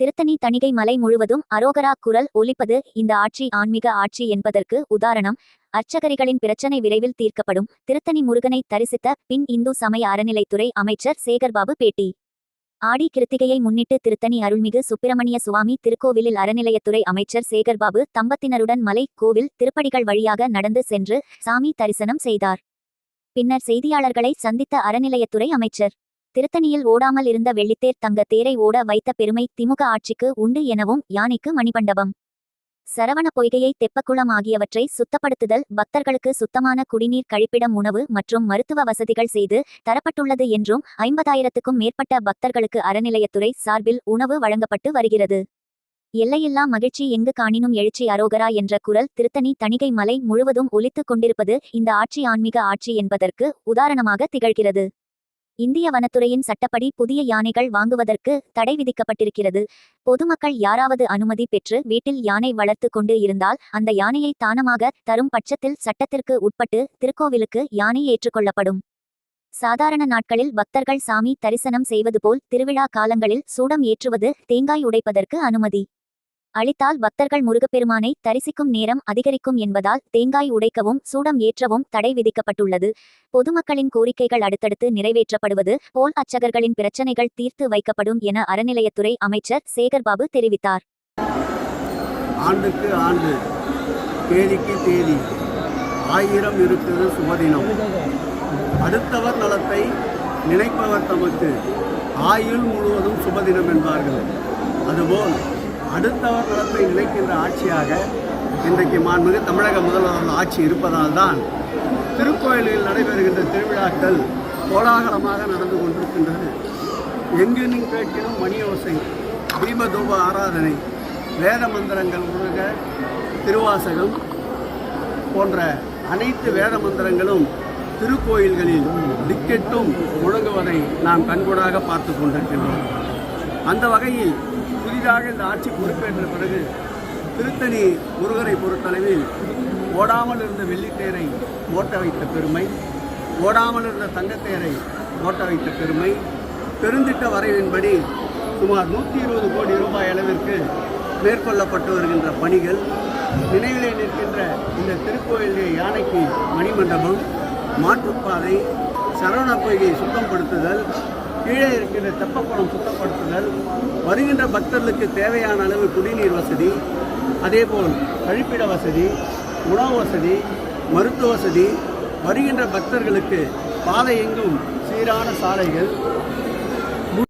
திருத்தணி தணிகை மலை முழுவதும் அரோகரா குரல் ஒலிப்பது இந்த ஆட்சி ஆன்மீக ஆட்சி என்பதற்கு உதாரணம். அர்ச்சகரிகளின் பிரச்சனை விரைவில் தீர்க்கப்படும். திருத்தணி முருகனை தரிசித்த பின் இந்து சமய அறநிலைத்துறை அமைச்சர் சேகர்பாபு பேட்டி. ஆடி கிருத்திகையை முன்னிட்டு திருத்தணி அருள்மிகு சுப்பிரமணிய சுவாமி திருக்கோவிலில் அறநிலையத்துறை அமைச்சர் சேகர்பாபு தம்பத்தினருடன் மலை கோவில் திருப்படிகள் வழியாக நடந்து சென்று சாமி தரிசனம் செய்தார். பின்னர் செய்தியாளர்களை சந்தித்த அறநிலையத்துறை அமைச்சர். திருத்தணியில் ஓடாமல் இருந்த வெள்ளித்தேர் தங்க தேரை ஓட வைத்த பெருமை திமுக ஆட்சிக்கு உண்டு எனவும் யானைக்கு மணிமண்டபம். சரவண பொய்கையை தெப்பக்குளம் ஆகியவற்றை சுத்தப்படுத்துதல் பக்தர்களுக்கு சுத்தமான குடிநீர் கழிப்பிடம் உணவு மற்றும் மருத்துவ வசதிகள் செய்து தரப்பட்டுள்ளது என்றும் ஐம்பதாயிரத்துக்கும் மேற்பட்ட பக்தர்களுக்கு அறநிலையத்துறை சார்பில் உணவு வழங்கப்பட்டு வருகிறது. எல்லையில்லா மகிழ்ச்சி எங்கு காணினும் எழுச்சி அரோகரா என்ற குரல் திருத்தணி தணிகை மலை முழுவதும் ஒலித்துக் கொண்டிருப்பது இந்த ஆட்சி ஆன்மீக ஆட்சி என்பதற்கு உதாரணமாக திகழ்கிறது. இந்திய வனத்துறையின் சட்டப்படி புதிய யானைகள் வாங்குவதற்கு தடை விதிக்கப்பட்டிருக்கிறது. பொதுமக்கள் யாராவது அனுமதி பெற்று வீட்டில் யானை வளர்த்து கொண்டு இருந்தால் அந்த யானையை தானமாக தரும் பட்சத்தில் சட்டத்திற்கு உட்பட்டு திருக்கோவிலுக்கு யானை ஏற்றுக்கொள்ளப்படும் சாதாரண நாட்களில் பக்தர்கள் சாமி தரிசனம் செய்வது போல் திருவிழா காலங்களில் சூடம் ஏற்றுவது தேங்காய் உடைப்பதற்கு அனுமதி. அளித்தால் பக்தர்கள் முருகப்பெருமானை தரிசிக்கும் நேரம் அதிகரிக்கும் என்பதால் தேங்காய் உடைக்கவும் சூடம் ஏற்றவும் தடை விதிக்கப்பட்டுள்ளது. பொதுமக்களின் கோரிக்கைகள் அடுத்தடுத்து நிறைவேற்றப்படுவது போல் அர்ச்சகர்களின் பிரச்சினைகள் தீர்த்து வைக்கப்படும் என அறநிலையத்துறை அமைச்சர் சேகர்பாபு தெரிவித்தார். ஆண்டுக்கு ஆண்டு தேதிக்கு தேதி ஆயிரம் இருக்கிறது சுபதினம். அடுத்தவர் நலத்தை நினைப்பவர் தமக்கு ஆயுள் முழுவதும் சுபதினம் என்பார்கள். அதுபோல் அடுத்தவர் நலத்தை நினைக்கின்ற ஆட்சியாக இன்றைக்கு மாண்புமிகு தமிழக முதல்வர் ஆட்சி இருப்பதால்தான் திருக்கோயிலில் நடைபெறுகின்ற திருவிழாக்கள் கோலாகலமாக நடந்து கொண்டிருக்கின்றது எங்கு நீ கேட்கினும் மணியோசை தீபதூப ஆராதனை வேத மந்திரங்கள் முழுக திருவாசகம் போன்ற அனைத்து வேத மந்திரங்களும் திருக்கோயில்களில் டிக்கெட்டும் முழங்குவதை நாம் கண்கூடாக பார்த்து கொண்டிருக்கின்றோம். அந்த வகையில் புதிதாக இந்த ஆட்சி பொறுப்பேற்ற பிறகு திருத்தணி முருகரை பொறுத்தளவில் ஓடாமல் இருந்த வெள்ளித்தேரை ஓட்ட வைத்த பெருமை ஓடாமல் இருந்த தங்கத்தேரை ஓட்ட வைத்த பெருமை பெருந்திட்ட வரைவின்படி சுமார் நூற்றி இருபது கோடி ரூபாய் அளவிற்கு மேற்கொள்ளப்பட்டு வருகின்ற பணிகள் நினைவிலே நிற்கின்ற இந்த திருக்கோயிலே யானைக்கு மணிமண்டபம் மாற்றுப்பாதை சரவண பொய்கை சுத்தப்படுத்துதல் கீழே இருக்கின்ற தெப்பக்குளம் சுத்தப்படுத்துதல் வருகின்ற பக்தர்களுக்கு தேவையான அளவு குடிநீர் வசதி அதேபோல் கழிப்பிட வசதி உணவு வசதி மருத்துவ வசதி வருகின்ற பக்தர்களுக்கு பாதை எங்கும் சீரான சாலைகள்